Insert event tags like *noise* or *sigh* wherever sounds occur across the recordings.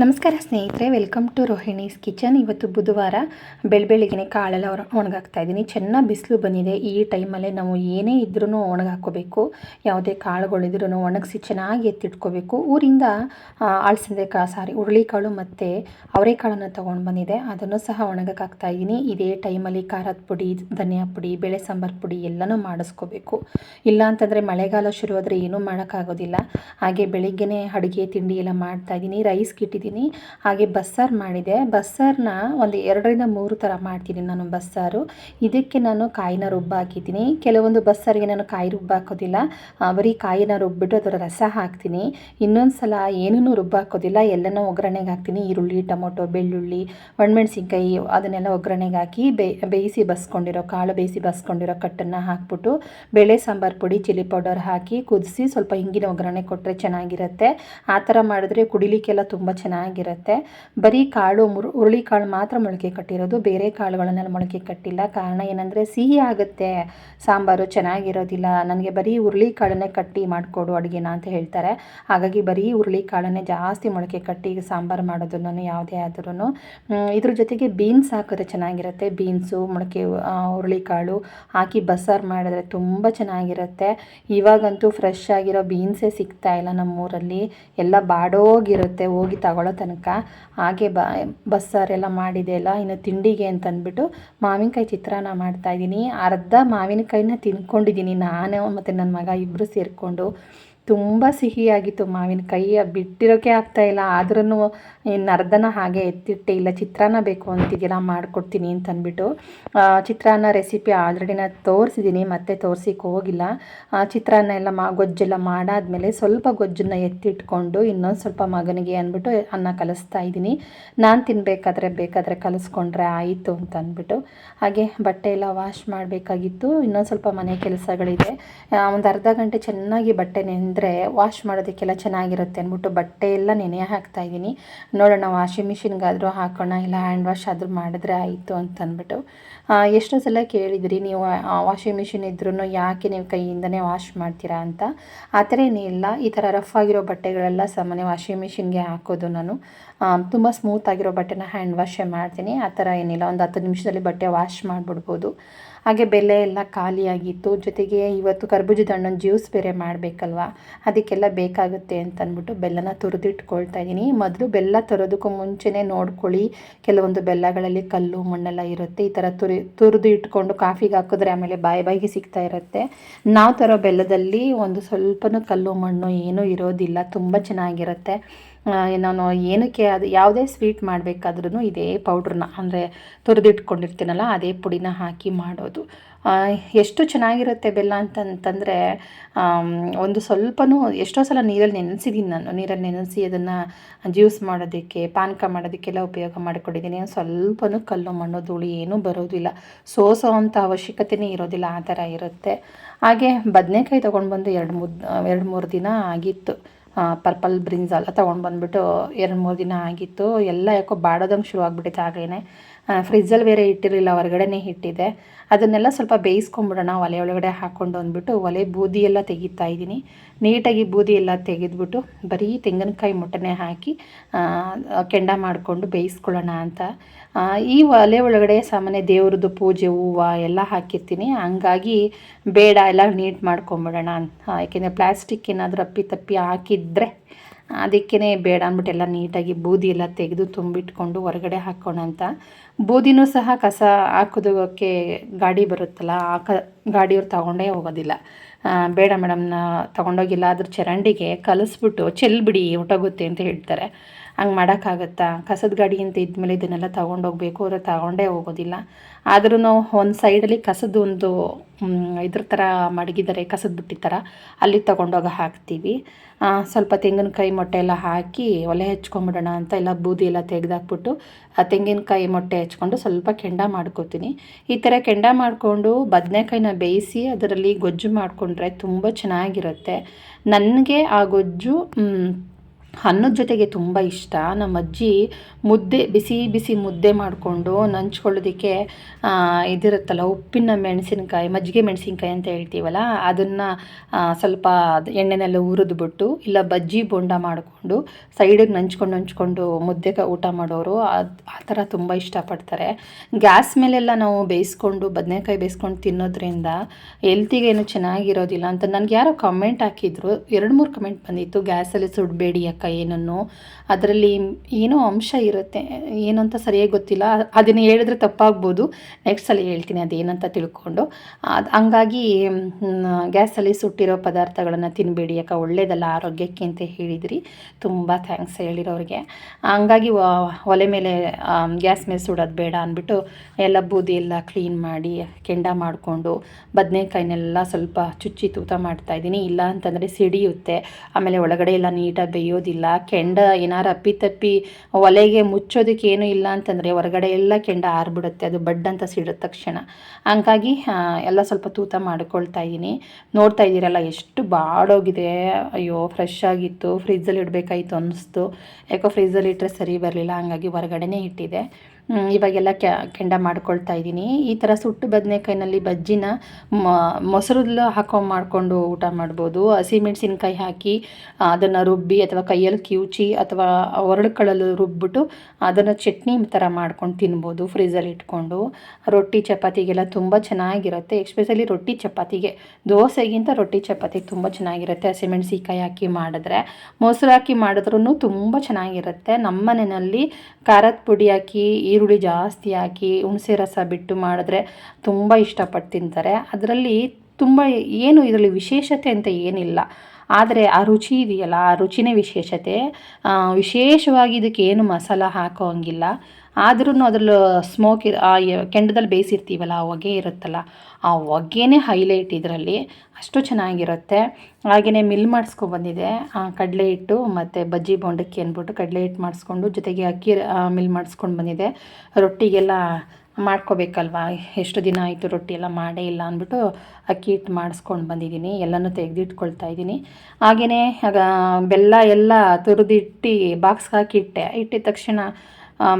ನಮಸ್ಕಾರ ಸ್ನೇಹಿತರೆ welcome to Rohini's kitchen. ಇವತ್ತು ಬುಧವಾರ ಬೆಳಬೆಳಿಗ್ಗೆ ಕಾಳೆಲ್ಲ ಒಣಗಾಕ್ತಾ ಇದ್ದೀನಿ. ಚೆನ್ನಾಗಿ ಬಿಸಿಲು ಬಂದಿದೆ. ಈ ಟೈಮಲ್ಲೇ ನಾವು ಏನೇ ಇದ್ರೂ ಒಣಗಾಕೋಬೇಕು. ಯಾವುದೇ ಕಾಳುಗಳಿದ್ರೂ ಒಣಗಿಸಿ ಚೆನ್ನಾಗಿ ಎತ್ತಿಟ್ಕೋಬೇಕು. ಊರಿಂದ ಅಳಸಂದೆ ಕಾ ಸಾರಿ, ಹುರುಳಿಕಾಳು ಮತ್ತು ಅವರೆಕಾಳನ್ನು ತೊಗೊಂಡು ಬಂದಿದೆ. ಅದನ್ನು ಸಹ ಒಣಗಕ್ಕೆ ಇದ್ದೀನಿ. ಇದೇ ಟೈಮಲ್ಲಿ ಖಾರದ ಪುಡಿ, ಧನಿಯಾ ಪುಡಿ, ಬೇಳೆ ಸಾಂಬಾರು ಪುಡಿ ಎಲ್ಲನೂ ಮಾಡಿಸ್ಕೋಬೇಕು. ಇಲ್ಲ ಅಂತಂದರೆ ಮಳೆಗಾಲ ಶುರುವಾದರೆ ಏನೂ ಮಾಡೋಕ್ಕಾಗೋದಿಲ್ಲ. ಹಾಗೆ ಬೆಳಿಗ್ಗೆನೇ ಅಡುಗೆ, ತಿಂಡಿ ಎಲ್ಲ ಮಾಡ್ತಾಯಿದ್ದೀನಿ ರೈಸ್ ಇಟ್ಟಿದ್ದೀನಿ. ಹಾಗೆ ಬಸ್ಸಾರು ಮಾಡಿದೆ. ಬಸ್ಸಾರನ್ನ ಒಂದು ಎರಡರಿಂದ ಮೂರು ಥರ ಮಾಡ್ತೀನಿ ನಾನು ಬಸ್ಸಾರು. ಇದಕ್ಕೆ ನಾನು ಕಾಯಿನ ರುಬ್ಬ ಹಾಕಿದ್ದೀನಿ. ಕೆಲವೊಂದು ಬಸ್ಸಾರಿಗೆ ನಾನು ಕಾಯಿ ರುಬ್ಬ ಹಾಕೋದಿಲ್ಲ. ಬರೀ ಕಾಯಿನ ರುಬ್ಬಿಟ್ಟು ಅದರ ರಸ ಹಾಕ್ತೀನಿ. ಇನ್ನೊಂದು ಸಲ ಏನೂ ರುಬ್ಬ ಹಾಕೋದಿಲ್ಲ. ಎಲ್ಲನೂ ಒಗ್ಗರಣೆಗೆ ಹಾಕ್ತೀನಿ. ಈರುಳ್ಳಿ, ಟೊಮೊಟೊ, ಬೆಳ್ಳುಳ್ಳಿ, ಒಣಮೆಣಸಿನ್ಕಾಯಿ ಅದನ್ನೆಲ್ಲ ಒಗ್ಗರಣೆಗೆ ಹಾಕಿ ಬೇಯಿಸಿ ಬಸ್ಕೊಂಡಿರೋ, ಕಾಳು ಬೇಯಿಸಿ ಬಸ್ಕೊಂಡಿರೋ ಕಟ್ಟನ್ನು ಹಾಕ್ಬಿಟ್ಟು ಬೇಳೆ, ಸಾಂಬಾರು ಪುಡಿ, ಚಿಲ್ಲಿ ಪೌಡರ್ ಹಾಕಿ ಕುದಿಸಿ ಸ್ವಲ್ಪ ಹಿಂಗಿನ ಒಗ್ಗರಣೆ ಕೊಟ್ಟರೆ ಚೆನ್ನಾಗಿರುತ್ತೆ. ಆ ಥರ ಮಾಡಿದ್ರೆ ಕುಡಿಲಿಕ್ಕೆಲ್ಲ ತುಂಬ ಚೆನ್ನಾಗಿರುತ್ತೆ. ಬರೀ ಕಾಳು ಹುರುಳಿ ಕಾಳು ಮಾತ್ರ ಮೊಳಕೆ ಕಟ್ಟಿರೋದು, ಬೇರೆ ಕಾಳುಗಳನ್ನೆಲ್ಲ ಮೊಳಕೆ ಕಟ್ಟಿಲ್ಲ. ಕಾರಣ ಏನಂದರೆ ಸಿಹಿ ಆಗುತ್ತೆ. ಸಾಂಬಾರು ಚೆನ್ನಾಗಿರೋದಿಲ್ಲ. ನನಗೆ ಬರೀ ಹುರುಳಿ ಕಾಳನ್ನೇ ಕಟ್ಟಿ ಮಾಡಿಕೊಡು ಅಡುಗೆನ ಅಂತ ಹೇಳ್ತಾರೆ. ಹಾಗಾಗಿ ಬರೀ ಹುರುಳಿ ಕಾಳನ್ನೇ ಜಾಸ್ತಿ ಮೊಳಕೆ ಕಟ್ಟಿ ಸಾಂಬಾರು ಮಾಡೋದನ್ನು ಯಾವುದೇ ಆದ್ರೂ ಇದ್ರ ಜೊತೆಗೆ ಬೀನ್ಸ್ ಹಾಕಿದ್ರೆ ಚೆನ್ನಾಗಿರುತ್ತೆ. ಬೀನ್ಸು, ಮೊಳಕೆ ಹುರುಳಿ ಹುರುಳಿಕಾಳು ಹಾಕಿ ಬಸ್ಸಾರು ಮಾಡಿದ್ರೆ ತುಂಬ ಚೆನ್ನಾಗಿರುತ್ತೆ. ಇವಾಗಂತೂ ಫ್ರೆಶ್ ಆಗಿರೋ ಬೀನ್ಸೇ ಸಿಗ್ತಾ ಇಲ್ಲ ನಮ್ಮೂರಲ್ಲಿ. ಎಲ್ಲ ಬಾಡೋಗಿರುತ್ತೆ. ಹೋಗಿ ತಗೊಳ್ಳೋ ತನಕ ಹಾಗೆ ಬ, ಬಸ್ಸಾರೆಲ್ಲ ಮಾಡಿದೆ ಅಲ್ಲ, ಇನ್ನು ತಿಂಡಿಗೆ ಅಂತ ಅಂದ್ಬಿಟ್ಟು ಮಾವಿನಕಾಯಿ ಚಿತ್ರಾನ್ನ ಮಾಡ್ತಾಯಿದ್ದೀನಿ ಅರ್ಧ ಮಾವಿನಕಾಯಿನ ತಿನ್ಕೊಂಡಿದ್ದೀನಿ ನಾನು ಮತ್ತು ನನ್ನ ಮಗ ಇಬ್ಬರು ಸೇರಿಕೊಂಡು. ತುಂಬ ಸಿಹಿಯಾಗಿತ್ತು ಮಾವಿನಕಾಯಿ ಬಿಟ್ಟಿರೋಕೆ ಆಗ್ತಾಯಿಲ್ಲ ಆದ್ರೂ ಇನ್ನು ಅರ್ಧನ ಹಾಗೆ ಎತ್ತಿಟ್ಟೆ ಇಲ್ಲ ಚಿತ್ರಾನ್ನ ಬೇಕು ಅಂತಿದ್ದೀರ ಮಾಡಿಕೊಡ್ತೀನಿ ಅಂತ ಅಂದ್ಬಿಟ್ಟು ಆ, ಚಿತ್ರಾನ್ನ ರೆಸಿಪಿ ಆಲ್ರೆಡಿ ನಾನು ತೋರಿಸಿದ್ದೀನಿ ಮತ್ತೆ ತೋರ್ಸಿಕ್ಕೆ ಹೋಗಿಲ್ಲ. ಚಿತ್ರಾನ್ನ ಎಲ್ಲ ಮಾ ಗೊಜ್ಜೆಲ್ಲ ಮಾಡಾದಮೇಲೆ ಸ್ವಲ್ಪ ಗೊಜ್ಜನ್ನು ಎತ್ತಿಟ್ಕೊಂಡು ಇನ್ನೊಂದು ಸ್ವಲ್ಪ ಮಗನಿಗೆ ಅಂದ್ಬಿಟ್ಟು ಅನ್ನ ಕಲಿಸ್ತಾ ಇದ್ದೀನಿ. ನಾನು ತಿನ್ನಬೇಕಾದ್ರೆ ಬೇಕಾದರೆ ಕಲಿಸ್ಕೊಂಡ್ರೆ ಆಯಿತು ಅಂತ ಅಂದ್ಬಿಟ್ಟು ಹಾಗೆ ಬಟ್ಟೆ ಎಲ್ಲ ವಾಶ್ ಮಾಡಬೇಕಾಗಿತ್ತು ಇನ್ನೊಂದು ಸ್ವಲ್ಪ ಮನೆ ಕೆಲಸಗಳಿದೆ. ಒಂದು ಅರ್ಧ ಗಂಟೆ ಚೆನ್ನಾಗಿ ಬಟ್ಟೆ ನೆನೆದ್ರೆ ವಾಶ್ ಮಾಡೋದಕ್ಕೆಲ್ಲ ಚೆನ್ನಾಗಿರುತ್ತೆ ಅಂದ್ಬಿಟ್ಟು ಬಟ್ಟೆ ಎಲ್ಲ ನೆನೆ ಹಾಕ್ತಾ ಇದ್ದೀನಿ. ನೋಡೋಣ ವಾಷಿಂಗ್ ಮಿಷಿನ್ಗಾದರೂ ಹಾಕೋಣ ಇಲ್ಲ ಹ್ಯಾಂಡ್ ವಾಶ್ ಆದರೂ ಮಾಡಿದ್ರೆ ಆಯಿತು ಅಂತ ಅಂದ್ಬಿಟ್ಟು ಆ, ಎಷ್ಟೋ ಸಲ ಕೇಳಿದ್ರಿ, ನೀವು ವಾಷಿಂಗ್ ಮಿಷಿನ್ ಇದ್ರೂ ಯಾಕೆ ನೀವು ಕೈಯಿಂದನೇ ವಾಶ್ ಮಾಡ್ತೀರಾ ಅಂತ. ಆ ಥರ ಏನಿಲ್ಲ ಈ ಥರ ರಫ್ ಆಗಿರೋ ಬಟ್ಟೆಗಳೆಲ್ಲ ಸಾಮಾನ್ಯ ವಾಷಿಂಗ್ ಮಿಷಿನ್ಗೆ ಹಾಕೋದು ನಾನು. ತುಂಬ ಸ್ಮೂತ್ ಆಗಿರೋ ಬಟ್ಟೆನ ಹ್ಯಾಂಡ್ ವಾಶೇ ಮಾಡ್ತೀನಿ. ಆ ಥರ ಏನಿಲ್ಲ. ಒಂದು ಹತ್ತು ನಿಮಿಷದಲ್ಲಿ ಬಟ್ಟೆ ವಾಶ್ ಮಾಡಿಬಿಡ್ಬೋದು. ಹಾಗೆ ಬೆಲೆ ಎಲ್ಲ ಖಾಲಿಯಾಗಿತ್ತು ಜೊತೆಗೆ ಇವತ್ತು ಕರ್ಬೂಜದ ಹಣ್ಣು ಜ್ಯೂಸ್ ಬೇರೆ ಮಾಡಬೇಕಲ್ವ? ಅದಕ್ಕೆಲ್ಲ ಬೇಕಾಗುತ್ತೆ ಅಂತ ಅಂದ್ಬಿಟ್ಟು ಬೆಲ್ಲನ ತುರಿದಿಟ್ಕೊಳ್ತಾ ಇದ್ದೀನಿ ಮೊದಲು ಬೆಲ್ಲ ತರೋದಕ್ಕೂ ಮುಂಚೆನೇ ನೋಡ್ಕೊಳ್ಳಿ. ಕೆಲವೊಂದು ಬೆಲ್ಲಗಳಲ್ಲಿ ಕಲ್ಲು, ಮಣ್ಣೆಲ್ಲ ಇರುತ್ತೆ. ಈ ಥರ ತುರಿ ತುರಿದು ಇಟ್ಕೊಂಡು ಕಾಫಿಗೆ ಹಾಕಿದ್ರೆ ಆಮೇಲೆ ಬಾಯಿ ಬಾಯಿಗೆ ಸಿಗ್ತಾ ಇರುತ್ತೆ. ನಾವು ತರೋ ಬೆಲ್ಲದಲ್ಲಿ ಒಂದು ಸ್ವಲ್ಪನೂ ಕಲ್ಲು ಮಣ್ಣು ಏನೂ ಇರೋದಿಲ್ಲ, ತುಂಬ ಚೆನ್ನಾಗಿರುತ್ತೆ. ನಾನು ಏನಕ್ಕೆ ಅದು ಯಾವುದೇ ಸ್ವೀಟ್ ಮಾಡಬೇಕಾದ್ರೂ ಇದೇ ಪೌಡ್ರನ್ನ ಅಂದರೆ ತುರಿದಿಟ್ಕೊಂಡಿರ್ತೀನಲ್ಲ ಅದೇ ಪುಡಿನ ಹಾಕಿ ಮಾಡೋದು. ಎಷ್ಟು ಚೆನ್ನಾಗಿರುತ್ತೆ ಬೆಲ್ಲ ಅಂತಂತಂದರೆ ಒಂದು ಸ್ವಲ್ಪನೂ ಎಷ್ಟೋ ಸಲ ನೀರಲ್ಲಿ ನೆನೆಸಿದ್ದೀನಿ ನಾನು. ನೀರಲ್ಲಿ ನೆನೆಸಿ ಅದನ್ನು ಜ್ಯೂಸ್ ಮಾಡೋದಕ್ಕೆ, ಪಾನಕ ಮಾಡೋದಕ್ಕೆಲ್ಲ ಉಪಯೋಗ ಮಾಡಿಕೊಂಡಿದ್ದೀನಿ ಸ್ವಲ್ಪನೂ ಕಲ್ಲು ಮಣ್ಣು ಧೂಳಿ ಏನೂ ಬರೋದಿಲ್ಲ. ಸೋಸೋ ಅಂಥ ಅವಶ್ಯಕತೆನೇ ಇರೋದಿಲ್ಲ, ಆ ಥರ ಇರುತ್ತೆ. ಹಾಗೆ ಬದನೆಕಾಯಿ ತೊಗೊಂಡು ಬಂದು ಎರಡು ಮೂರು ಎರಡು ಮೂರು ದಿನ ಆಗಿತ್ತು. ಪರ್ಪಲ್ ಬ್ರಿಂಜಾಲ್ ತೊಗೊಂಡು ಬಂದುಬಿಟ್ಟು ಎರಡು ಮೂರು ದಿನ ಆಗಿತ್ತು. ಎಲ್ಲ ಯಾಕೋ ಬಾಡೋದಂಗೆ ಶುರು ಆಗಿಬಿಟ್ಟಿತ್ತು ಆಗಲೇ ಫ್ರಿಜ್ಜಲ್ಲಿ ಬೇರೆ ಇಟ್ಟಿರಲಿಲ್ಲ, ಹೊರಗಡೆನೇ ಇಟ್ಟಿದ್ದೆ. ಅದನ್ನೆಲ್ಲ ಸ್ವಲ್ಪ ಬೇಯಿಸ್ಕೊಂಬಿಡೋಣ, ಒಲೆ ಒಳಗಡೆ ಹಾಕ್ಕೊಂಡು ಅಂದ್ಬಿಟ್ಟು ಒಲೆ ಬೂದಿ ಎಲ್ಲ ತೆಗಿತಾ ಇದ್ದೀನಿ. ನೀಟಾಗಿ ಬೂದಿ ಎಲ್ಲ ತೆಗೆದ್ಬಿಟ್ಟು ಬರೀ ತೆಂಗಿನಕಾಯಿ ಮೊಟ್ಟನೆ ಹಾಕಿ ಕೆಂಡ ಮಾಡಿಕೊಂಡು ಬೇಯಿಸ್ಕೊಳ್ಳೋಣ ಅಂತ. ಈ ಒಲೆ ಒಳಗಡೆ ಸಾಮಾನ್ಯ ದೇವ್ರದ್ದು ಪೂಜೆ, ಹೂವು ಎಲ್ಲ ಹಾಕಿರ್ತೀನಿ. ಹಂಗಾಗಿ ಬೇಡ, ಎಲ್ಲ ನೀಟ್ ಮಾಡ್ಕೊಂಬಿಡೋಣ. ಯಾಕೆಂದರೆ ಪ್ಲಾಸ್ಟಿಕ್ ಏನಾದರೂ ಅಪ್ಪಿ ತಪ್ಪಿ ಹಾಕಿದ್ರೆ ಅದಕ್ಕೇ ಬೇಡ ಅಂದ್ಬಿಟ್ಟು ಎಲ್ಲ ನೀಟಾಗಿ ಬೂದಿ ಎಲ್ಲ ತೆಗೆದು ತುಂಬಿಟ್ಕೊಂಡು ಹೊರಗಡೆ ಹಾಕೋಣ ಅಂತ. ಬೂದಿನೂ ಸಹ ಕಸ ಹಾಕೋದಕ್ಕೆ ಗಾಡಿ ಬರುತ್ತಲ್ಲ, ಆ ಕ ಗಾಡಿಯವ್ರು ತಗೊಂಡೇ ಹೋಗೋದಿಲ್ಲ. ಬೇಡ ಮೇಡಮ್ನ ತೊಗೊಂಡೋಗಿಲ್ಲ ಅದ್ರ ಚರಂಡಿಗೆ ಕಲಿಸ್ಬಿಟ್ಟು ಚೆಲ್ಬಿಡಿ ಹೊಟ್ಟೋಗುತ್ತೆ ಅಂತ ಹೇಳ್ತಾರೆ. ಹಂಗೆ ಮಾಡೋಕ್ಕಾಗತ್ತಾ? ಕಸದ ಗಾಡಿ ಅಂತ ಇದ್ಮೇಲೆ ಇದನ್ನೆಲ್ಲ ತೊಗೊಂಡೋಗ್ಬೇಕು ಅವ್ರು ತಗೊಂಡೇ ಹೋಗೋದಿಲ್ಲ. ಆದ್ರೂ ಒಂದು ಸೈಡಲ್ಲಿ ಕಸದ ಒಂದು ಇದ್ರ ಥರ ಮಡಗಿದ್ದಾರೆ ಕಸದ ಬುಟ್ಟಿ ಥರ ಅಲ್ಲಿ ತೊಗೊಂಡೋಗಿ ಹಾಕ್ತೀವಿ. ಸ್ವಲ್ಪ ತೆಂಗಿನಕಾಯಿ ಮೊಟ್ಟೆ ಎಲ್ಲ ಹಾಕಿ ಒಲೆ ಹಚ್ಕೊಂಬಿಡೋಣ ಅಂತ ಎಲ್ಲ ಬೂದಿ ಎಲ್ಲ ತೆಗೆದಾಕ್ಬಿಟ್ಟು, ಆ ತೆಂಗಿನಕಾಯಿ ಮೊಟ್ಟೆ ಹಚ್ಕೊಂಡು ಸ್ವಲ್ಪ ಕೆಂಡ ಮಾಡ್ಕೋತೀನಿ. ಈ ಥರ ಕೆಂಡ ಮಾಡಿಕೊಂಡು ಬದನೆಕಾಯಿನ ಬೇಯಿಸಿ ಅದರಲ್ಲಿ ಗೊಜ್ಜು ಮಾಡಿಕೊಂಡ್ರೆ ತುಂಬ ಚೆನ್ನಾಗಿರುತ್ತೆ. ನನಗೆ ಆ ಗೊಜ್ಜು ಅನ್ನದ ಜೊತೆಗೆ ತುಂಬ ಇಷ್ಟ. ನಮ್ಮ ಅಜ್ಜಿ ಮುದ್ದೆ, ಬಿಸಿ ಬಿಸಿ ಮುದ್ದೆ ಮಾಡಿಕೊಂಡು ನಂಚ್ಕೊಳ್ಳೋದಕ್ಕೆ ಇದಿರುತ್ತಲ್ಲ, ಉಪ್ಪಿನ ಮೆಣಸಿನ್ಕಾಯಿ, ಮಜ್ಜಿಗೆ ಮೆಣಸಿನ್ಕಾಯಿ ಅಂತ ಹೇಳ್ತೀವಲ್ಲ, ಅದನ್ನು ಸ್ವಲ್ಪ ಎಣ್ಣೆನೆಲ್ಲ ಹುರಿದ್ಬಿಟ್ಟು, ಇಲ್ಲ ಬಜ್ಜಿ ಬೋಂಡ ಮಾಡಿಕೊಂಡು ಸೈಡಿಗೆ ನಂಚ್ಕೊಂಡು ನಂಚ್ಕೊಂಡು ಮುದ್ದೆ ಊಟ ಮಾಡೋರು, ಅದು, ಆ ಥರ ತುಂಬ ಇಷ್ಟಪಡ್ತಾರೆ. ಗ್ಯಾಸ್ ಮೇಲೆಲ್ಲ ನಾವು ಬೇಯಿಸ್ಕೊಂಡು, ಬದನೆಕಾಯಿ ಬೇಯಿಸ್ಕೊಂಡು ತಿನ್ನೋದ್ರಿಂದ ಹೆಲ್ತಿಗೇನು ಚೆನ್ನಾಗಿರೋದಿಲ್ಲ ಅಂತ ನನಗೆ ಯಾರೋ ಕಮೆಂಟ್ ಹಾಕಿದ್ರು. ಎರಡು ಮೂರು ಕಮೆಂಟ್ ಬಂದಿತ್ತು, ಗ್ಯಾಸಲ್ಲಿ ಸುಡಬೇಡಿ ಅಕ್ಕ ಏನನ್ನು, ಅದರಲ್ಲಿ ಏನೋ ಅಂಶ ಇರುತ್ತೆ, ಏನಂತ ಸರಿಯಾಗಿ ಗೊತ್ತಿಲ್ಲ. ಅದನ್ನು ಹೇಳಿದ್ರೆ ತಪ್ಪಾಗ್ಬೋದು. ನೆಕ್ಸ್ಟ್ ಸಲ ಹೇಳ್ತೀನಿ ಅದೇನಂತ ತಿಳ್ಕೊಂಡು. ಅದು ಹಂಗಾಗಿ ಗ್ಯಾಸಲ್ಲಿ ಸುಟ್ಟಿರೋ ಪದಾರ್ಥಗಳನ್ನು ತಿನ್ನಬೇಡಿ ಯಾಕೆ ಒಳ್ಳೇದಲ್ಲ ಆರೋಗ್ಯಕ್ಕೆ ಅಂತ ಹೇಳಿದ್ರಿ. ತುಂಬ ಥ್ಯಾಂಕ್ಸ್ ಹೇಳಿರೋರಿಗೆ. ಹಂಗಾಗಿ ಒಲೆ ಮೇಲೆ ಗ್ಯಾಸ್ ಮೇಲೆ ಸುಡೋದು ಬೇಡ ಅಂದ್ಬಿಟ್ಟು ಎಲ್ಲ ಬೂದಿ ಎಲ್ಲ ಕ್ಲೀನ್ ಮಾಡಿ, ಕೆಂಡ ಮಾಡಿಕೊಂಡು, ಬದನೆಕಾಯಿನೆಲ್ಲ ಸ್ವಲ್ಪ ಚುಚ್ಚಿ ತೂತ ಮಾಡ್ತಾಯಿದ್ದೀನಿ ಇಲ್ಲ ಅಂತಂದರೆ ಸಿಡಿಯುತ್ತೆ. ಆಮೇಲೆ ಒಳಗಡೆ ಎಲ್ಲ ನೀಟಾಗಿ ಬೇಯೋದಿಲ್ಲ ಕೆಂಡ ಏನಾರು ಅಪ್ಪಿತಪ್ಪಿ ಒಲೆಗೆ ಮುಚ್ಚೋದಕ್ಕೆ ಏನೂ ಇಲ್ಲ ಅಂತಂದರೆ ಹೊರಗಡೆ ಎಲ್ಲ ಕೆಂಡ ಆರ್ಬಿಡುತ್ತೆ. ಅದು ಬಡ್ ಅಂತ ಸಿಡಿದ ತಕ್ಷಣ. ಹಂಗಾಗಿ ಎಲ್ಲ ಸ್ವಲ್ಪ ತೂತ ಮಾಡ್ಕೊಳ್ತಾ ಇದ್ದೀನಿ. ನೋಡ್ತಾ ಇದ್ದೀರಲ್ಲ, ಎಷ್ಟು ಬಾಡೋಗಿದೆ. ಅಯ್ಯೋ ಫ್ರೆಶ್ ಆಗಿತ್ತು. ಫ್ರಿಜ್ಜಲ್ಲಿ ಇಡಬೇಕಾಯ್ತು ಅನ್ನಿಸ್ತು. ಯಾಕೋ ಫ್ರಿಜ್ಜಲ್ಲಿ ಇಟ್ಟರೆ ಸರಿ ಬರಲಿಲ್ಲ. ಹಂಗಾಗಿ ಹೊರಗಡೆನೇ ಇಟ್ಟಿದೆ ಇವಾಗೆಲ್ಲ ಕೆಂಡ ಮಾಡ್ಕೊಳ್ತಾ ಇದ್ದೀನಿ. ಈ ಥರ ಸುಟ್ಟು ಬದನೆಕಾಯಿನಲ್ಲಿ ಬಜ್ಜಿನ ಮೊಸರಲ್ಲ ಹಾಕೊಂಡು ಮಾಡಿಕೊಂಡು ಊಟ ಮಾಡ್ಬೋದು. ಹಸಿಮೆಣಸಿನ್ಕಾಯಿ ಹಾಕಿ ಅದನ್ನು ರುಬ್ಬಿ ಅಥವಾ ಕೈಯಲ್ಲಿ ಕಿವುಚಿ ಅಥವಾ ಒರಳುಕಳಲು ರುಬ್ಬಿಟ್ಟು ಅದನ್ನು ಚಟ್ನಿ ಥರ ಮಾಡ್ಕೊಂಡು ತಿನ್ಬೋದು ಫ್ರೀಝಲ್ಲಿ ಇಟ್ಕೊಂಡು. ರೊಟ್ಟಿ ಚಪಾತಿಗೆಲ್ಲ ತುಂಬ ಚೆನ್ನಾಗಿರುತ್ತೆ ಎಕ್ಸ್ಪೆಷಲಿ ರೊಟ್ಟಿ ಚಪಾತಿಗೆ. ದೋಸೆಗಿಂತ ರೊಟ್ಟಿ ಚಪಾತಿ ತುಂಬ ಚೆನ್ನಾಗಿರುತ್ತೆ. ಹಸಿಮೆಣ್ಸಿನ್ಕಾಯಿ ಹಾಕಿ ಮಾಡಿದ್ರೆ ಮೊಸರು ಹಾಕಿ ಮಾಡಿದ್ರೂ ತುಂಬ ಚೆನ್ನಾಗಿರುತ್ತೆ. ನಮ್ಮ ಮನೆಯಲ್ಲಿ ಖಾರದ ಪುಡಿ ಹಾಕಿ ಈರುಳ್ಳಿ ಜಾಸ್ತಿ ಹಾಕಿ ಹುಣಸೆ ರಸ ಬಿಟ್ಟು ಮಾಡಿದ್ರೆ ತುಂಬ ಇಷ್ಟಪಟ್ಟು ತಿಂತಾರೆ. ಅದರಲ್ಲಿ ತುಂಬ ಏನು ಇದರಲ್ಲಿ ವಿಶೇಷತೆ ಅಂತ ಏನಿಲ್ಲ. ಆದರೆ ಆ ರುಚಿ ಇದೆಯಲ್ಲ, ಆ ರುಚಿನೇ ವಿಶೇಷತೆ. ವಿಶೇಷವಾಗಿ ಇದಕ್ಕೆ ಏನು ಮಸಾಲ ಹಾಕೋ ಹಂಗಿಲ್ಲ. ಆದ್ರೂ ಅದ್ರಲ್ಲಿ ಸ್ಮೋಕ್ ಆ ಕೆಂಡದಲ್ಲಿ ಬೇಯಿಸಿರ್ತೀವಲ್ಲ, ಆ ಹೊಗೆ ಇರುತ್ತಲ್ಲ, ಆ ಹೊಗೆನೇ ಹೈಲೈಟ್ ಇದರಲ್ಲಿ ಅಷ್ಟು ಚೆನ್ನಾಗಿರುತ್ತೆ. ಹಾಗೆಯೇ ಮಿಲ್ ಮಾಡಿಸ್ಕೊಬಂದಿದೆ ಕಡಲೆ ಹಿಟ್ಟು ಮತ್ತು ಬಜ್ಜಿ ಬೋಂಡಕ್ಕೆ ಅಂದ್ಬಿಟ್ಟು ಕಡಲೆ ಹಿಟ್ಟು ಮಾಡಿಸ್ಕೊಂಡು ಜೊತೆಗೆ ಅಕ್ಕಿ ಮಿಲ್ ಮಾಡಿಸ್ಕೊಂಡು ಬಂದಿದೆ. ರೊಟ್ಟಿಗೆಲ್ಲ ಮಾಡ್ಕೋಬೇಕಲ್ವಾ? ಎಷ್ಟು ದಿನ ಆಯಿತು ರೊಟ್ಟಿ ಎಲ್ಲ ಮಾಡೇ ಇಲ್ಲ ಅಂದ್ಬಿಟ್ಟು ಅಕ್ಕಿ ಹಿಟ್ಟು ಮಾಡಿಸ್ಕೊಂಡು ಬಂದಿದ್ದೀನಿ. ಎಲ್ಲನೂ ತೆಗೆದಿಟ್ಕೊಳ್ತಾ ಇದ್ದೀನಿ. ಹಾಗೆಯೇ ಬೆಲ್ಲ ಎಲ್ಲ ತುರಿದಿಟ್ಟು ಬಾಕ್ಸ್ಗೆ ಹಾಕಿ ಇಟ್ಟೆ ಇಟ್ಟಿದ ತಕ್ಷಣ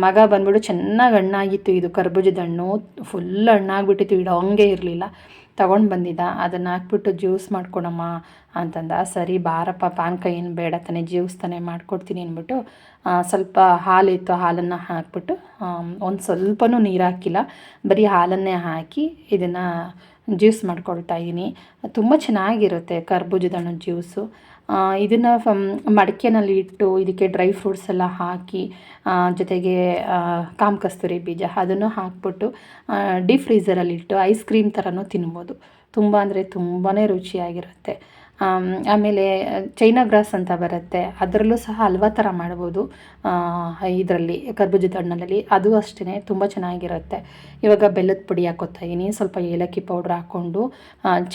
ಮಗ ಬಂದ್ಬಿಟ್ಟು ಚೆನ್ನಾಗಿ ಹಣ್ಣಾಗಿತ್ತು. ಇದು ಕರ್ಬೂಜದ ಹಣ್ಣು. ಫುಲ್ ಹಣ್ಣಾಗ್ಬಿಟ್ಟಿತ್ತು. ಇಡೋ ಹಂಗೆ ಇರಲಿಲ್ಲ. ತೊಗೊಂಡು ಬಂದಿದ್ದ. ಅದನ್ನು ಹಾಕ್ಬಿಟ್ಟು ಜ್ಯೂಸ್ ಮಾಡ್ಕೊಡಮ್ಮ ಅಂತಂದ. ಸರಿ, ಬಾರಪ್ಪ ಪಾನ್ಕ ಏನು ಬೇಡ ತಾನೇ, ಜ್ಯೂಸ್ ತಾನೇ ಮಾಡಿಕೊಡ್ತೀನಿ ಅಂದ್ಬಿಟ್ಟು ಸ್ವಲ್ಪ ಹಾಲಿತ್ತು. ಹಾಲನ್ನು ಹಾಕ್ಬಿಟ್ಟು ಒಂದು ಸ್ವಲ್ಪನೂ ನೀರು ಹಾಕಿಲ್ಲ. ಬರೀ ಹಾಲನ್ನೇ ಹಾಕಿ ಇದನ್ನು ಜ್ಯೂಸ್ ಮಾಡ್ಕೊಳ್ತಾ ಇದ್ದೀನಿ ತುಂಬ ಚೆನ್ನಾಗಿರುತ್ತೆ ಕರ್ಬೂಜದ ಹಣ್ಣು ಜ್ಯೂಸು. ಇದನ್ನು ಮಡಿಕೆನಲ್ಲಿ ಇಟ್ಟು ಇದಕ್ಕೆ ಡ್ರೈ ಫ್ರೂಟ್ಸ್ ಎಲ್ಲ ಹಾಕಿ ಜೊತೆಗೆ ಕಾಮ ಕಸ್ತೂರಿ ಬೀಜ ಅದನ್ನು ಹಾಕ್ಬಿಟ್ಟು ಡೀಪ್ ಫ್ರೀಝರಲ್ಲಿ ಇಟ್ಟು ಐಸ್ ಕ್ರೀಮ್ ಥರನೂ ತಿನ್ಬೋದು. ತುಂಬ ಅಂದರೆ ತುಂಬಾ ರುಚಿಯಾಗಿರುತ್ತೆ. ಆಮೇಲೆ ಚೈನಾ ಗ್ರಾಸ್ ಅಂತ ಬರುತ್ತೆ. ಅದರಲ್ಲೂ ಸಹ ಹಲ್ವಾ ಥರ ಮಾಡ್ಬೋದು. ಇದರಲ್ಲಿ ಕರ್ಬೂಜದ ಹಣ್ಣಲ್ಲಿ ಅದು ಅಷ್ಟೇ ತುಂಬ ಚೆನ್ನಾಗಿರುತ್ತೆ. ಇವಾಗ ಬೆಲ್ಲದ ಪುಡಿ ಹಾಕೋತಾ ಇದ್ದೀನಿ ಸ್ವಲ್ಪ ಏಲಕ್ಕಿ ಪೌಡ್ರ್ ಹಾಕ್ಕೊಂಡು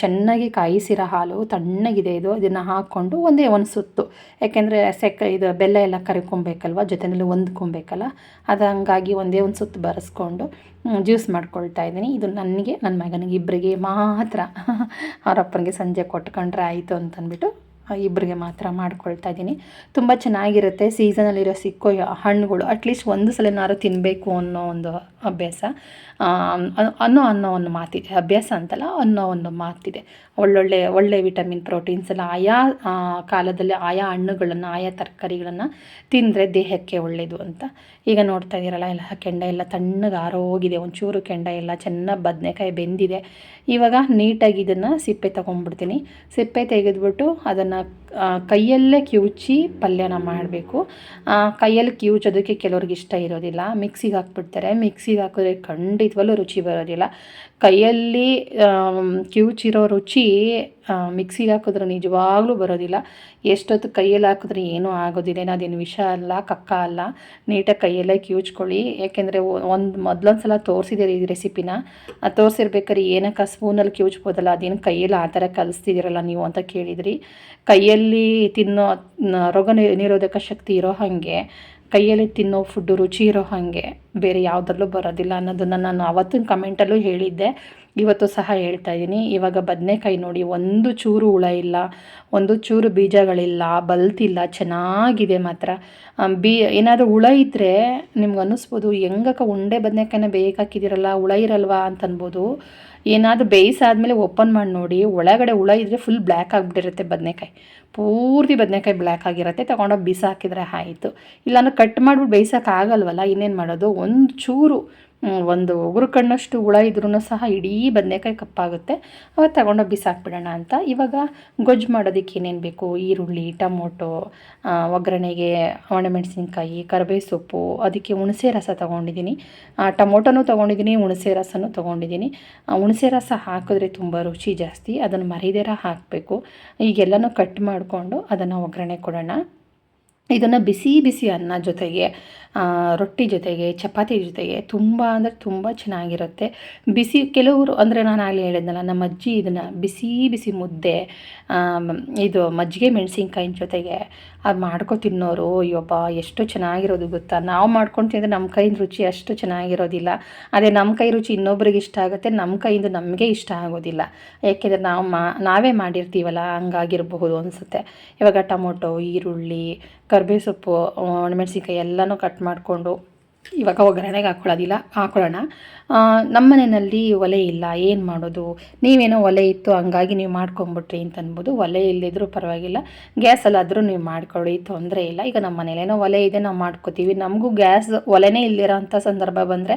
ಚೆನ್ನಾಗಿ ಕಾಯಿಸಿರೋ ಹಾಲು ತಣ್ಣಗಿದೆ ಇದು. ಇದನ್ನು ಹಾಕ್ಕೊಂಡು ಒಂದೇ ಒಂದು ಸುತ್ತು. ಯಾಕೆಂದರೆ, ಸೆಕ್, ಇದು ಬೆಲ್ಲ ಎಲ್ಲ ಕರ್ಕೊಬೇಕಲ್ವ? ಜೊತೆಯಲ್ಲಿ ಹೊಂದ್ಕೊಬೇಕಲ್ಲ? ಅದು ಹಂಗಾಗಿ ಒಂದೇ ಒಂದು ಸುತ್ತು ಬರೆಸ್ಕೊಂಡು ಜ್ಯೂಸ್ ಮಾಡ್ಕೊಳ್ತಾ ಇದ್ದೀನಿ ಇದು ನನಗೆ ನನ್ನ ಮಗನಿಗೆ ಇಬ್ಬರಿಗೆ ಮಾತ್ರ. *laughs* ಅವರಪ್ಪನಿಗೆ ಸಂಜೆ ಕೊಟ್ಕೊಂಡ್ರೆ ಆಯಿತು. ಅಂತಂದ್ಬಿಟ್ಟು ಇಬ್ಬರಿಗೆ ಮಾತ್ರ ಮಾಡ್ಕೊಳ್ತಾ ಇದ್ದೀನಿ. ತುಂಬ ಚೆನ್ನಾಗಿರುತ್ತೆ ಸೀಸನಲ್ಲಿರೋ ಸಿಕ್ಕೋ ಹಣ್ಣುಗಳು ಅಟ್ಲೀಸ್ಟ್ ಒಂದು ಸಲನಾರು ತಿನ್ನಬೇಕು ಅನ್ನೋ ಒಂದು ಅಭ್ಯಾಸ. ಅನ್ನೋ ಅನ್ನೋ ಒಂದು ಮಾತಿದೆ ಅಭ್ಯಾಸ ಅಂತಲ್ಲ, ಅನ್ನೋ ಒಂದು ಮಾತಿದೆ. ಒಳ್ಳೊಳ್ಳೆ, ಒಳ್ಳೆ ವಿಟಮಿನ್, ಪ್ರೋಟೀನ್ಸ್ ಎಲ್ಲ ಆಯಾ ಕಾಲದಲ್ಲಿ ಆಯಾ ಹಣ್ಣುಗಳನ್ನು, ಆಯಾ ತರಕಾರಿಗಳನ್ನು ತಿಂದರೆ ದೇಹಕ್ಕೆ ಒಳ್ಳೆಯದು ಅಂತ. ಈಗ ನೋಡ್ತಾ ಇದ್ದೀರಲ್ಲ ಎಲ್ಲ ಕೆಂಡ ಎಲ್ಲ ತಣ್ಣಗೆ ಆರೋಗಿದೆ, ಒಂಚೂರು ಕೆಂಡ ಎಲ್ಲ ಚೆನ್ನಾಗಿ ಬದನೆಕಾಯಿ ಬೆಂದಿದೆ. ಇವಾಗ ನೀಟಾಗಿ ಇದನ್ನು ಸಿಪ್ಪೆ ತೊಗೊಂಡ್ಬಿಡ್ತೀನಿ. ಸಿಪ್ಪೆ ತೆಗೆದ್ಬಿಟ್ಟು ಅದನ್ನು ಕೈಯಲ್ಲೇ ಕಿವುಚಿ ಪಲ್ಯನ ಮಾಡಬೇಕು. ಕೈಯಲ್ಲಿ ಕಿವುಚೋದಕ್ಕೆ ಕೆಲವ್ರಿಗೆ ಇಷ್ಟ ಇರೋದಿಲ್ಲ. ಮಿಕ್ಸಿಗೆ ಹಾಕ್ಬಿಡ್ತಾರೆ. ಮಿಕ್ಸಿಗೆ ಹಾಕಿದ್ರೆ ಖಂಡಿತವಲ್ಲೂ ರುಚಿ ಬರೋದಿಲ್ಲ. ಕೈಯಲ್ಲಿ ಕಿವುಚಿರೋ ರುಚಿ ಮಿಕ್ಸಿಗೆ ಹಾಕಿದ್ರೆ ನಿಜವಾಗ್ಲೂ ಬರೋದಿಲ್ಲ. ಎಷ್ಟೊತ್ತು ಕೈಯಲ್ಲಿ ಹಾಕಿದ್ರೆ ಏನೂ ಆಗೋದಿಲ್ಲ ಅದೇನು ವಿಷ ಅಲ್ಲ, ಕಕ್ಕ ಅಲ್ಲ, ನೀಟಾಗಿ ಕೈಯಲ್ಲೇ ಕಿವುಚ್ಕೊಳ್ಳಿ. ಯಾಕೆಂದರೆ ಒಂದು ಮೊದಲೊಂದು ಸಲ ತೋರಿಸಿದ್ದೀರಿ ಈ ರೆಸಿಪಿನ. ತೋರಿಸಿರ್ಬೇಕಾದ್ರೆ ಏನಕ್ಕೆ ಸ್ಪೂನಲ್ಲಿ ಕಿವುಚ್ಬೋದಲ್ಲ, ಅದೇನು ಕೈಯಲ್ಲಿ ಆ ಥರ ಕಲಿಸ್ತಿದ್ದೀರಲ್ಲ ನೀವು ಅಂತ ಕೇಳಿದ್ರಿ. ಕೈಯಲ್ಲಿ ತಿನ್ನೋ ರೋಗ ನಿರೋಧಕ ಶಕ್ತಿ ಇರೋ ಹಾಗೆ ಕೈಯಲ್ಲಿ ತಿನ್ನೋ ಫುಡ್ಡು ರುಚಿ ಇರೋ ಹಾಗೆ ಬೇರೆ ಯಾವುದ್ರಲ್ಲೂ ಬರೋದಿಲ್ಲ ಅನ್ನೋದನ್ನು ನಾನು ಆವತ್ತಿನ ಕಮೆಂಟಲ್ಲೂ ಹೇಳಿದ್ದೆ. ಇವತ್ತು ಸಹ ಹೇಳ್ತಾ ಇದ್ದೀನಿ ಇವಾಗ ಬದನೆಕಾಯಿ ನೋಡಿ, ಒಂದು ಚೂರು ಹುಳ ಇಲ್ಲ, ಒಂದು ಚೂರು ಬೀಜಗಳಿಲ್ಲ ಬಲ್ತಿಲ್ಲ ಚೆನ್ನಾಗಿದೆ ಮಾತ್ರ. ಬೀ, ಏನಾದರೂ ಹುಳ ಇದ್ದರೆ ನಿಮ್ಗೆ ಅನ್ನಿಸ್ಬೋದು, ಹೆಂಗಕ್ಕ ಉಂಡೆ ಬದನೆಕಾಯಿನ ಬೇಕಾಕಿದ್ದೀರಲ್ಲ ಹುಳ ಇರಲ್ವಾ ಅಂತ ಅನ್ಬೋದು ಏನಾದರೂ ಬೇಯಿಸಾದ್ಮೇಲೆ ಓಪನ್ ಮಾಡಿ ನೋಡಿ, ಒಳಗಡೆ ಹುಳ ಇದ್ದರೆ ಫುಲ್ ಬ್ಲ್ಯಾಕ್ ಆಗಿಬಿಟ್ಟಿರುತ್ತೆ ಬದನೆಕಾಯಿ. ಪೂರ್ತಿ ಬದನೆಕಾಯಿ ಬ್ಲ್ಯಾಕ್ ಆಗಿರುತ್ತೆ, ತೊಗೊಂಡೋಗಿ ಬಿಸಾಕಿದ್ರೆ ಆಯಿತು. ಇಲ್ಲಾಂದ್ರೆ ಕಟ್ ಮಾಡಿಬಿಟ್ಟು ಬೇಯಿಸೋಕ್ಕಾಗಲ್ವಲ್ಲ ಇನ್ನೇನು ಮಾಡೋದು? ಒಂದು ಚೂರು ಒಂದು ಉಗುರು ಕಣ್ಣಷ್ಟು ಹುಳ ಇದ್ರೂ ಸಹ ಇಡೀ ಬದನೆಕಾಯಿ ಕಪ್ಪಾಗುತ್ತೆ. ಅವಾಗ ತಗೊಂಡೋಗಿ ಬಿಸಾಕ್ಬಿಡೋಣ ಅಂತ. ಇವಾಗ ಗೊಜ್ಜು ಮಾಡೋದಕ್ಕೆ ಏನೇನು ಬೇಕು? ಈರುಳ್ಳಿ, ಟೊಮೊಟೊ ಒಗ್ಗರಣೆಗೆ ಒಣಮೆಣಸಿನ್ಕಾಯಿ, ಕರಿಬೇವು ಸೊಪ್ಪು, ಅದಕ್ಕೆ ಹುಣಸೆ ರಸ ತೊಗೊಂಡಿದ್ದೀನಿ. ಟೊಮೊಟೊನೂ ತೊಗೊಂಡಿದ್ದೀನಿ, ಹುಣಸೆ ರಸನೂ ತೊಗೊಂಡಿದ್ದೀನಿ. ಹುಣಸೆ ರಸ ಹಾಕಿದ್ರೆ ತುಂಬ ರುಚಿ ಜಾಸ್ತಿ. ಅದನ್ನು ಮರಿದೇರ ಹಾಕಬೇಕು. ಈಗೆಲ್ಲನೂ ಕಟ್ ಮಾಡಿಕೊಂಡು ಅದನ್ನು ಒಗ್ಗರಣೆ ಕೊಡೋಣ. ಇದನ್ನು ಬಿಸಿ ಬಿಸಿ ಅನ್ನ ಜೊತೆಗೆ ರೊಟ್ಟಿ ಜೊತೆಗೆ, ಚಪಾತಿ ಜೊತೆಗೆ ತುಂಬ ಅಂದರೆ ತುಂಬ ಚೆನ್ನಾಗಿರುತ್ತೆ. ಬಿಸಿ ಕೆಲವರು ಅಂದರೆ ನಾನು ಆಗಲೇ ಹೇಳಿದ್ನಲ್ಲ, ನಮ್ಮ ಅಜ್ಜಿ ಇದನ್ನು ಬಿಸಿ ಬಿಸಿ ಮುದ್ದೆ ಇದು ಮಜ್ಜಿಗೆ ಮೆಣಸಿನ್ಕಾಯಿನ ಜೊತೆಗೆ ಅದು ಮಾಡ್ಕೊ ತಿನ್ನೋರು, ಅಯ್ಯೊಬ್ಬ, ಎಷ್ಟು ಚೆನ್ನಾಗಿರೋದು ಗೊತ್ತಾ? ನಾವು ಮಾಡ್ಕೊಂಡು ತಿಂದರೆ ನಮ್ಮ ಕೈಯಿಂದ ರುಚಿ ಅಷ್ಟು ಚೆನ್ನಾಗಿರೋದಿಲ್ಲ. ಅದೇ ನಮ್ಮ ಕೈ ರುಚಿ ಇನ್ನೊಬ್ರಿಗೆ ಇಷ್ಟ ಆಗುತ್ತೆ ನಮ್ಮ ಕೈಯಿಂದ ನಮಗೆ ಇಷ್ಟ ಆಗೋದಿಲ್ಲ. ಯಾಕೆಂದರೆ ನಾವು ಮಾ, ನಾವೇ ಮಾಡಿರ್ತೀವಲ್ಲ, ಹಂಗಾಗಿರಬಹುದು ಅನಿಸುತ್ತೆ. ಇವಾಗ ಟೊಮೊಟೊ, ಈರುಳ್ಳಿ ಕರ್ಬೇವು ಸೊಪ್ಪು ಒಣಮೆಣ್ಸಿನ್ಕಾಯಿ ಎಲ್ಲನೂ ಕಟ್ ಮಾಡಿಕೊಂಡು ಇವಾಗ ಒಗ್ಗರಣೆಗೆ ಹಾಕ್ಕೊಳ್ಳೋದಿಲ್ಲ ಹಾಕೊಳ್ಳೋಣ. ನಮ್ಮ ಮನೆಯಲ್ಲಿ ಒಲೆ ಇಲ್ಲ, ಏನು ಮಾಡೋದು? ನೀವೇನೋ ಒಲೆ ಇತ್ತು, ಹಂಗಾಗಿ ನೀವು ಮಾಡ್ಕೊಂಬಿಟ್ರಿ ಅಂತ ಅನ್ಬೋದು. ಒಲೆ ಇಲ್ಲದಿದ್ರೂ ಪರವಾಗಿಲ್ಲ. ಗ್ಯಾಸಲ್ಲಾದರೂ ನೀವು ಮಾಡ್ಕೊಳ್ಳಿ, ತೊಂದರೆ ಇಲ್ಲ. ಈಗ ನಮ್ಮ ಮನೇಲೇನೋ ಒಲೆ ಇದೆ, ನಾವು ಮಾಡ್ಕೋತೀವಿ. ನಮಗೂ ಗ್ಯಾಸ್ ಒಲೆನೇ ಇಲ್ಲಿರೋ ಅಂಥ ಸಂದರ್ಭ ಬಂದರೆ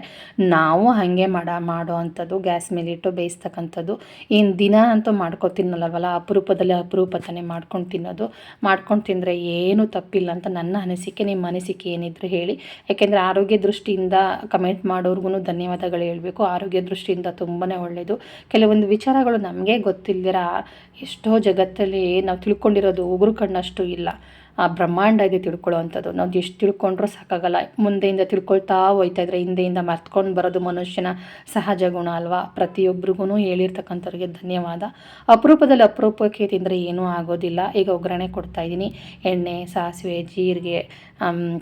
ನಾವು ಹಾಗೆ ಮಾಡ, ಮಾಡೋ ಅಂಥದ್ದು, ಗ್ಯಾಸ್ ಮೇಲಿಟ್ಟು ಬೇಯಿಸ್ತಕ್ಕಂಥದ್ದು. ಏನು ದಿನ ಅಂತೂ ಮಾಡ್ಕೊ ತಿನ್ನಲ್ಲವಲ್ಲ? ಅಪರೂಪದಲ್ಲಿ ಅಪರೂಪ ತಾನೇ ಮಾಡ್ಕೊಂಡು ತಿನ್ನೋದು. ಮಾಡ್ಕೊಂಡು ತಿಂದರೆ ಏನೂ ತಪ್ಪಿಲ್ಲ ಅಂತ ನನ್ನ ಅನಿಸಿಕೆ, ನಿಮ್ಮ ಅನಿಸಿಕೆ ಏನಿದ್ರು ಹೇಳಿ. ಯಾಕೆಂದರೆ ಆರೋಗ್ಯ ದೃಷ್ಟಿಯಿಂದ ಕಮೆಂಟ್ ಮಾಡೋರ್ಗು ಧನ್ಯವಾದಗಳು ಹೇಳಬೇಕು. ಆರೋಗ್ಯ ದೃಷ್ಟಿಯಿಂದ ತುಂಬಾ ಒಳ್ಳೆಯದು ಕೆಲವೊಂದು ವಿಚಾರಗಳು ನಮಗೆ ಗೊತ್ತಿಲ್ಲದಿರ ಎಷ್ಟೋ ಜಗತ್ತಲ್ಲಿ ನಾವು ತಿಳ್ಕೊಂಡಿರೋದು ಉಗುರು ಕಣ್ಣಷ್ಟು ಇಲ್ಲ. ಆ ಬ್ರಹ್ಮಾಂಡ ಇದೆ ತಿಳ್ಕೊಳ್ಳೋ ಅಂಥದ್ದು ನಾವು ಎಷ್ಟು ತಿಳ್ಕೊಂಡ್ರೂ ಸಾಕಾಗಲ್ಲ. ಮುಂದೆಯಿಂದ ತಿಳ್ಕೊಳ್ತಾ ಹೋಯ್ತಾ ಇದ್ರೆ, ಹಿಂದೆಯಿಂದ ಮರ್ತ್ಕೊಂಡು ಬರೋದು ಮನುಷ್ಯನ ಸಹಜ ಗುಣ ಅಲ್ವಾ? ಪ್ರತಿಯೊಬ್ಬರಿಗೂ ಹೇಳಿರ್ತಕ್ಕಂಥವ್ರಿಗೆ ಧನ್ಯವಾದ. ಅಪರೂಪದಲ್ಲಿ ಅಪರೂಪಕ್ಕೆ ತಿಂದರೆ ಏನೂ ಆಗೋದಿಲ್ಲ. ಈಗ ಒಗ್ಗರಣೆ ಕೊಡ್ತಾ ಇದ್ದೀನಿ. ಎಣ್ಣೆ, ಸಾಸಿವೆ, ಜೀರಿಗೆ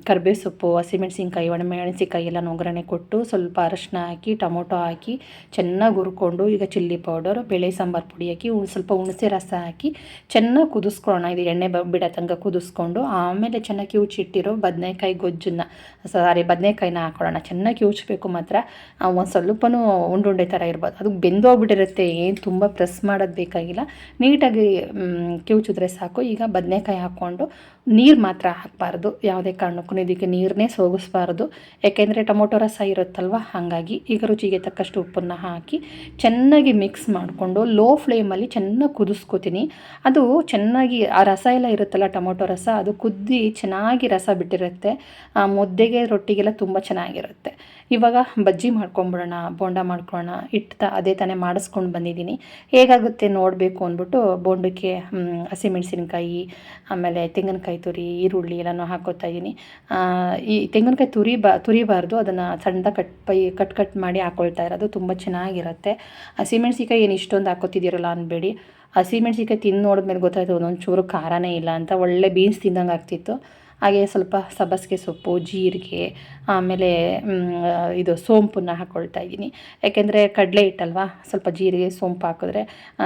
ಕರ್ಬೇವು ಸೊಪ್ಪು, ಹಸಿಮೆಣ್ಸಿನ್ಕಾಯಿ, ಒಣಮೆಣಸಿನ್ಕಾಯಿ ಎಲ್ಲ ಒಗ್ಗರಣೆ ಕೊಟ್ಟು ಸ್ವಲ್ಪ ಅರಶಿನ ಹಾಕಿ, ಟೊಮೊಟೊ ಹಾಕಿ, ಚೆನ್ನಾಗಿ ಹುರ್ಕೊಂಡು ಈಗ ಚಿಲ್ಲಿ ಪೌಡರ್, ಬೇಳೆ ಸಾಂಬಾರು ಪುಡಿ ಹಾಕಿ ಸ್ವಲ್ಪ ಹುಣಸೆ ರಸ ಹಾಕಿ ಚೆನ್ನಾಗಿ ಕುದಿಸ್ಕೊಳ್ಳೋಣ. ಇದು ಎಣ್ಣೆ ಬಿಡೋ ತನಕ ಕುದಿಸ್ಕೊಂಡು ಆಮೇಲೆ ಚೆನ್ನಾಗಿ ಕಿವುಚಿಟ್ಟಿರೋ ಬದನೆಕಾಯಿ ಗೊಜ್ಜನ್ನು ಸಾರಿ ಬದನೆಕಾಯಿನ ಹಾಕೊಳ್ಳೋಣ. ಚೆನ್ನಾಗಿ ಕಿವುಚಬೇಕು ಮಾತ್ರ. ಒಂದು ಸ್ವಲ್ಪನೂ ಉಂಡುಂಡೆ ಥರ ಇರ್ಬೋದು. ಅದು ಬೆಂದೋಗ್ಬಿಟ್ಟಿರುತ್ತೆ ಏನು ತುಂಬ ಪ್ರೆಸ್ ಮಾಡೋದು ಬೇಕಾಗಿಲ್ಲ. ನೀಟಾಗಿ ಕಿವುಚಿದ್ರೆ ಸಾಕು. ಈಗ ಬದನೆಕಾಯಿ ಹಾಕ್ಕೊಂಡು ನೀರು ಮಾತ್ರ ಹಾಕಬಾರ್ದು. ಯಾವುದೇ ಕಾರಣಕ್ಕೂ ಇದಕ್ಕೆ ನೀರನ್ನೇ ಸೋಗಿಸ್ಬಾರ್ದು. ಯಾಕೆಂದರೆ ಟೊಮೊಟೊ ರಸ ಇರುತ್ತಲ್ವ? ಹಾಗಾಗಿ ಈಗ ರುಚಿಗೆ ತಕ್ಕಷ್ಟು ಉಪ್ಪನ್ನು ಹಾಕಿ ಚೆನ್ನಾಗಿ ಮಿಕ್ಸ್ ಮಾಡಿಕೊಂಡು ಲೋ ಫ್ಲೇಮಲ್ಲಿ ಚೆನ್ನಾಗಿ ಕುದಿಸ್ಕೋತೀನಿ. ಅದು ಚೆನ್ನಾಗಿ ಆ ರಸ ಎಲ್ಲ ಇರುತ್ತಲ್ಲ ಟೊಮೊಟೊ ರಸ, ಅದು ಕುದ್ದಿ ಚೆನ್ನಾಗಿ ರಸ ಬಿಟ್ಟಿರುತ್ತೆ. ಆ ಮುದ್ದೆಗೆ ರೊಟ್ಟಿಗೆಲ್ಲ ತುಂಬ ಚೆನ್ನಾಗಿರುತ್ತೆ. ಇವಾಗ ಬಜ್ಜಿ ಮಾಡ್ಕೊಂಬಿಡೋಣ, ಬೋಂಡ ಮಾಡ್ಕೊಳ್ಳೋಣ ಇಟ್ಟು ಅದೇ ತಾನೇ ಮಾಡಿಸ್ಕೊಂಡು ಬಂದಿದ್ದೀನಿ. ಹೇಗಾಗುತ್ತೆ ನೋಡಬೇಕು ಅಂದ್ಬಿಟ್ಟು, ಬೋಂಡಕ್ಕೆ ಹಸಿಮೆಣಸಿನಕಾಯಿ, ಆಮೇಲೆ ತೆಂಗಿನಕಾಯಿ ತುರಿ, ಈರುಳ್ಳಿ ಎಲ್ಲನೂ ಹಾಕೋತಾ ಇದ್ದೀನಿ ಈ ತೆಂಗಿನಕಾಯಿ ತುರಿ ಬಾ, ತುರಿಬಾರ್ದು, ಅದನ್ನು ಸಣ್ಣ ಕಟ್ ಪೈ, ಕಟ್ ಕಟ್ ಮಾಡಿ ಹಾಕೊಳ್ತಾ ಇರೋದು ತುಂಬ ಚೆನ್ನಾಗಿರುತ್ತೆ. ಹಸಿಮೆಣ್ಸಿಕಾಯಿ ಏನು ಇಷ್ಟೊಂದು ಹಾಕೋತಿದ್ದೀರಲ್ಲ ಅನ್ಬೇಡಿ. ಹಸಿಮೆಣ್ಸಿಕಾಯಿ ತಿಂದು ನೋಡಿದ್ಮೇಲೆ ಗೊತ್ತಾಯ್ತು ಒಂದೊಂದು ಚೂರು ಖಾರನೇ ಇಲ್ಲ ಅಂತ. ಒಳ್ಳೆ ಬೀನ್ಸ್ ತಿಂದಂಗೆ ಆಗ್ತಿತ್ತು. ಹಾಗೆ ಸ್ವಲ್ಪ ಸಬ್ಬಸಿಗೆ ಸೊಪ್ಪು, ಜೀರಿಗೆ, ಆಮೇಲೆ ಇದು ಸೋಂಪನ್ನು ಹಾಕ್ಕೊಳ್ತಾ ಇದ್ದೀನಿ. ಯಾಕೆಂದರೆ ಕಡಲೆ ಹಿಟ್ಟಲ್ವಾ? ಸ್ವಲ್ಪ ಜೀರಿಗೆ ಸೋಂಪು ಹಾಕಿದ್ರೆ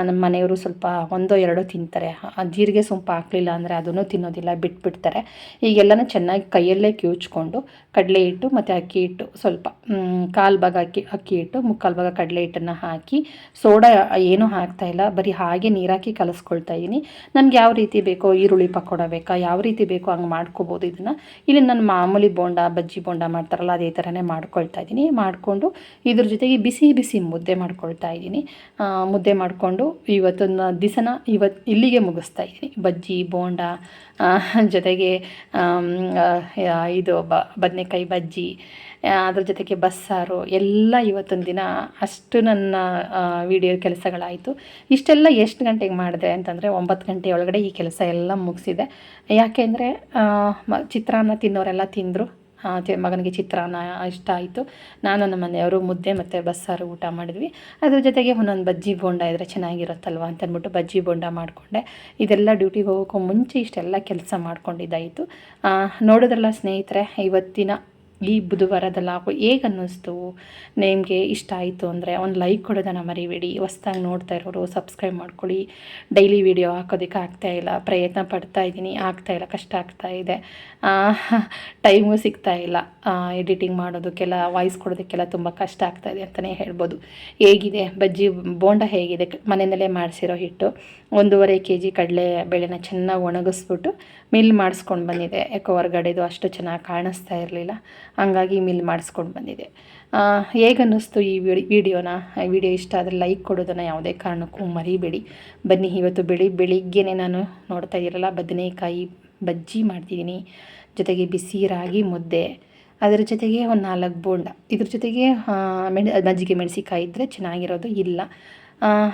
ನಮ್ಮ ಮನೆಯವರು ಸ್ವಲ್ಪ ಒಂದೋ ಎರಡೋ ತಿಂತಾರೆ. ಜೀರಿಗೆ ಸೋಂಪು ಹಾಕಲಿಲ್ಲ ಅಂದರೆ ಅದನ್ನು ತಿನ್ನೋದಿಲ್ಲ, ಬಿಟ್ಬಿಡ್ತಾರೆ. ಈಗೆಲ್ಲನೂ ಚೆನ್ನಾಗಿ ಕೈಯಲ್ಲೇ ಕಿವುಚ್ಕೊಂಡು ಕಡಲೆ ಹಿಟ್ಟು ಮತ್ತು ಅಕ್ಕಿ ಹಿಟ್ಟು ಸ್ವಲ್ಪ ಕಾಲು ಭಾಗ ಅಕ್ಕಿ ಅಕ್ಕಿ ಹಿಟ್ಟು, ಮುಕ್ಕಾಲು ಭಾಗ ಕಡಲೆ ಹಿಟ್ಟನ್ನು ಹಾಕಿ ಸೋಡಾ ಏನೂ ಹಾಕ್ತಾಯಿಲ್ಲ ಬರೀ ಹಾಗೆ ನೀರಾಕಿ ಕಲಿಸ್ಕೊಳ್ತಾ ಇದ್ದೀನಿ. ನಮ್ಗೆ ಯಾವ ರೀತಿ ಬೇಕೋ ಈರುಳ್ಳಿ ಪಕೋಡ ಬೇಕಾ? ಯಾವ ರೀತಿ ಬೇಕೋ ಹಂಗೆ ಮಾಡ್ಕೋಬೋದು ಇದನ್ನು. ಇಲ್ಲಿ ನಾನು ಮಾಮೂಲಿ ಬೋಂಡ, ಬಜ್ಜಿ ಬೋಂಡ ಮಾಡ್ತಾರಲ್ಲ, ಅದೇ ಥರನೇ ಮಾಡ್ಕೊಳ್ತಾ ಇದ್ದೀನಿ. ಮಾಡಿಕೊಂಡು ಇದ್ರ ಜೊತೆಗೆ ಬಿಸಿ ಬಿಸಿ ಮುದ್ದೆ ಮಾಡ್ಕೊಳ್ತಾ ಇದ್ದೀನಿ. ಮುದ್ದೆ ಮಾಡಿಕೊಂಡು ಇವತ್ತಿನ ದಿಸನ ಇವತ್ತು ಇಲ್ಲಿಗೆ ಮುಗಿಸ್ತಾ ಇದ್ದೀನಿ. ಬಜ್ಜಿ, ಬೋಂಡ ಜೊತೆಗೆ ಇದು ಬದನೆಕಾಯಿ ಬಜ್ಜಿ ಅದ್ರ ಜೊತೆಗೆ ಬಸ್ಸಾರು ಎಲ್ಲ ಇವತ್ತೊಂದು ದಿನ ಅಷ್ಟು ನನ್ನ ವಿಡಿಯೋ ಕೆಲಸಗಳಾಯಿತು. ಇಷ್ಟೆಲ್ಲ ಎಷ್ಟು ಗಂಟೆಗೆ ಮಾಡಿದೆ ಅಂತಂದರೆ ಒಂಬತ್ತು ಗಂಟೆ ಒಳಗಡೆ ಈ ಕೆಲಸ ಎಲ್ಲ ಮುಗಿಸಿದೆ. ಯಾಕೆಂದರೆ ಚಿತ್ರಾನ್ನ ತಿನ್ನೋರೆಲ್ಲ ತಿಂದರು. ಮಗನಿಗೆ ಚಿತ್ರಾನ್ನ ಇಷ್ಟ ಆಯಿತು. ನಾನು ನಮ್ಮ ಮನೆಯವರು ಮುದ್ದೆ ಮತ್ತು ಬಸ್ಸಾರು ಊಟ ಮಾಡಿದ್ವಿ. ಅದ್ರ ಜೊತೆಗೆ ಒಂದೊಂದು ಬಜ್ಜಿ ಬೋಂಡ ಇದ್ದರೆ ಚೆನ್ನಾಗಿರುತ್ತಲ್ವ ಅಂತ ಅಂದ್ಬಿಟ್ಟು ಬಜ್ಜಿ ಬೋಂಡ ಮಾಡಿಕೊಂಡೆ. ಇದೆಲ್ಲ ಡ್ಯೂಟಿಗೆ ಹೋಗೋಕ್ಕೂ ಮುಂಚೆ ಇಷ್ಟೆಲ್ಲ ಕೆಲಸ ಮಾಡ್ಕೊಂಡಿದ್ದಾಯಿತು. ನೋಡಿದ್ರಲ್ಲ ಸ್ನೇಹಿತರೆ, ಇವತ್ತಿನ ಈ ಬುಧವಾರದ ಲಾಭ ಹೇಗೆ ಅನ್ನಿಸ್ತು? ನಿಮಗೆ ಇಷ್ಟ ಆಯಿತು ಅಂದರೆ ಒಂದು ಲೈಕ್ ಕೊಡೋದನ್ನು ಮರಿಬೇಡಿ. ಹೊಸ್ದಾಗಿ ನೋಡ್ತಾ ಇರೋರು ಸಬ್ಸ್ಕ್ರೈಬ್ ಮಾಡ್ಕೊಳ್ಳಿ. ಡೈಲಿ ವಿಡಿಯೋ ಹಾಕೋದಕ್ಕೆ ಆಗ್ತಾ ಇಲ್ಲ. ಪ್ರಯತ್ನ ಪಡ್ತಾ ಇದ್ದೀನಿ. ಆಗ್ತಾ ಇಲ್ಲ. ಕಷ್ಟ ಆಗ್ತಾ ಇದೆ. ಟೈಮು ಸಿಗ್ತಾ ಇಲ್ಲ. ಎಡಿಟಿಂಗ್ ಮಾಡೋದಕ್ಕೆಲ್ಲ ವಾಯ್ಸ್ ಕೊಡೋದಕ್ಕೆಲ್ಲ ತುಂಬ ಕಷ್ಟ ಆಗ್ತಾ ಇದೆ ಅಂತಲೇ ಹೇಳ್ಬೋದು. ಹೇಗಿದೆ? ಬಜ್ಜಿ, ಬೋಂಡ ಹೇಗಿದೆ? ಮನೆಯಲ್ಲೇ ಮಾಡಿಸಿರೋ ಹಿಟ್ಟು. ಒಂದೂವರೆ ಕೆ ಜಿ ಕಡಲೆ ಬೇಳೆನ ಚೆನ್ನಾಗಿ ಒಣಗಿಸ್ಬಿಟ್ಟು ಮಿಲ್ ಮಾಡಿಸ್ಕೊಂಡು ಬಂದಿದೆ. ಯಾಕೋ ಹೊರಗಡೆದು ಅಷ್ಟು ಚೆನ್ನಾಗಿ ಕಾಣಿಸ್ತಾ ಇರಲಿಲ್ಲ. ಹಂಗಾಗಿ ಮಿಲ್ ಮಾಡಿಸ್ಕೊಂಡು ಬಂದಿದೆ. ಹೇಗನ್ನಿಸ್ತು ಈ ವಿಡಿ ವಿಡಿಯೋನ? ವಿಡಿಯೋ ಇಷ್ಟ ಆದರೆ ಲೈಕ್ ಕೊಡೋದನ್ನು ಯಾವುದೇ ಕಾರಣಕ್ಕೂ ಮರಿಬೇಡಿ. ಬನ್ನಿ, ಇವತ್ತು ಬೆಳಿ, ಬೆಳಿಗ್ಗೆನೇ ನಾನು ನೋಡ್ತಾ ಇರಲ್ಲ. ಬದನೆಕಾಯಿ ಬಜ್ಜಿ ಮಾಡ್ತಿದ್ದೀನಿ. ಜೊತೆಗೆ ಬಿಸಿ ರಾಗಿ ಮುದ್ದೆ. ಅದರ ಜೊತೆಗೆ ಒಂದು ನಾಲ್ಕು ಬೋಂಡ. ಇದ್ರ ಜೊತೆಗೆ ಮೆಣ, ಮಜ್ಜಿಗೆ ಮೆಣಸಿಕಾಯಿ ಇದ್ದರೆ ಚೆನ್ನಾಗಿರೋದು ಇಲ್ಲ.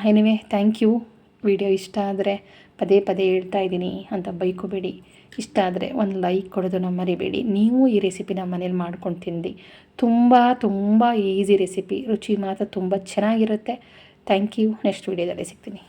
ಎನಿವೆ ಥ್ಯಾಂಕ್ ಯು ವಿಡಿಯೋ ಇಷ್ಟ ಆದರೆ ಪದೇ ಪದೇ ಹೇಳ್ತಾ ಇದ್ದೀನಿ ಅಂತ ಬೈಕೋಬೇಡಿ. ಇಷ್ಟ ಆದರೆ ಒಂದು ಲೈಕ್ ಕೊಡೋದನ್ನು ಮರಿಬೇಡಿ. ನೀವು ಈ ರೆಸಿಪಿನ ಮನೇಲಿ ಮಾಡ್ಕೊಂಡು ತಿಂದು. ತುಂಬ ತುಂಬ ಈಸಿ ರೆಸಿಪಿ ರುಚಿ ಮಾತ್ರ ತುಂಬ ಚೆನ್ನಾಗಿರುತ್ತೆ. ಥ್ಯಾಂಕ್ ಯು ನೆಕ್ಸ್ಟ್ ವೀಡಿಯೋದಲ್ಲಿ ಸಿಗ್ತೀನಿ.